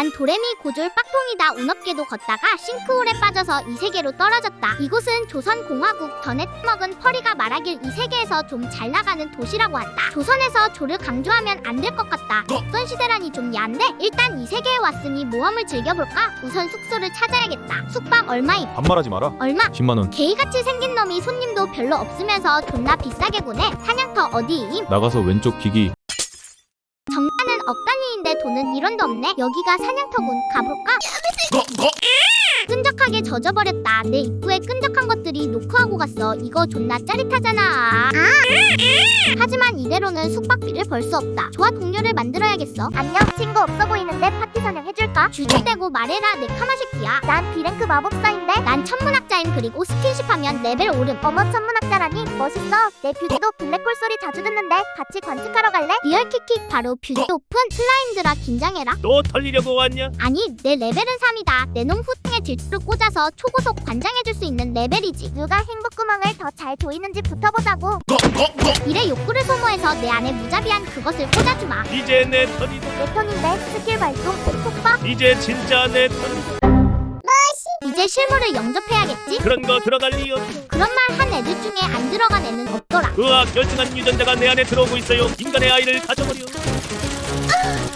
난 도레미 고졸 빡통이다 운업계도 걷다가 싱크홀에 빠져서 이 세계로 떨어졌다. 이곳은 조선공화국 전에 먹은 펄이가 말하길 이 세계에서 좀 잘 나가는 도시라고 한다. 조선에서 조를 강조하면 안 될 것 같다. 조선시대라니 좀 야한데 일단 이 세계에 왔으니 모험을 즐겨볼까? 우선 숙소를 찾아야겠다. 숙박 얼마임? 반말하지 마라. 얼마? 10만 원. 개이같이 생긴 놈이 손님도 별로 없으면서 존나 비싸게 구네. 사냥터 어디임? 나가서 왼쪽 기기. 정가는 억단 위인데 돈은 1원도 없네. 여기가 사냥터군. 가볼까? 끈적하게 젖어버렸다. 내 입구에 끈적한 것들이 노크하고 갔어. 이거 존나 짜릿하잖아. 하지만 이대로는 숙박비를 벌 수 없다. 좋아 동료를 만들어야겠어. 안녕 친구 없어 보이는데 파티 사냥 해줄까? 주제대고 말해라 내 카마새끼야. 난 비랭크 마법사인데. 난 천문학자임 그리고 스킨십하면 레벨 오름. 어머 천문학자라니 멋있어. 내 뷰티도 블랙홀 소리 자주 듣는데 같이 관측하러 갈래? 리얼 킥킥 바로 뷰티 오픈 슬라임들아 긴장해라. 또 털리려고 왔냐? 아니 내 레벨은 3이다 내 놈 후통에 질투를 꽂아서 초고속 관장해줄 수 있는 레벨이지 누가 행복구멍을 더 잘 조이는지 붙어보자고 이래 욕구를 소모해서 내 안에 무자비한 그것을 꽂아주마 이제 내 턴이다. 내 턴인데 스킬 발동 폭파 이제 진짜 내 턴이다. 이제 실물을 영접해야겠지 그런 거 들어갈 리 없어. 그런 말 한 애들 중에 안 들어간 애는 없더라 의학 결승한 유전자가 내 안에 들어오고 있어요. 인간의 아이를 가져버려.